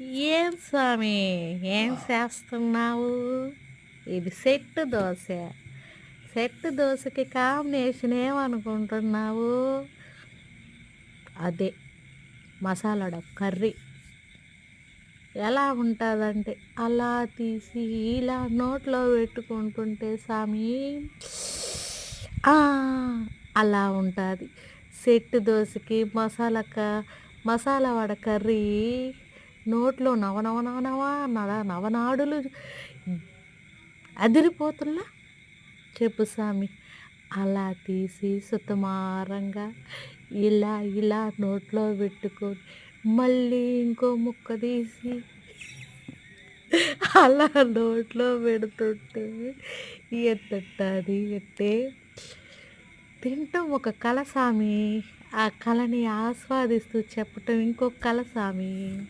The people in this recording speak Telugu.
ఏం స్వామి? ఏం చేస్తున్నావు? ఇది సెట్ దోశ. సెట్ దోశకి కాంబినేషన్ ఏమనుకుంటున్నావు? అదే మసాలాడ కర్రీ. ఎలా ఉంటుందంటే అలా తీసి ఇలా నోట్లో పెట్టుకుంటుంటే స్వామి అలా ఉంటుంది. సెట్ దోశకి మసాలా క మసాలా వడ కర్రీ నోట్లో నవనవనవనవా నవ నవనాడులు అదిరిపోతున్నా. చెప్పు స్వామి అలా తీసి సుతమారంగా ఇలా ఇలా నోట్లో పెట్టుకొని మళ్ళీ ఇంకో ముక్క తీసి అలా నోట్లో పెడుతుంటే ఎట్టది ఎట్టే తింటాం ఒక కళ స్వామి ఆ కళని ఆస్వాదిస్తూ చెప్పటం ఇంకొక కళ స్వామి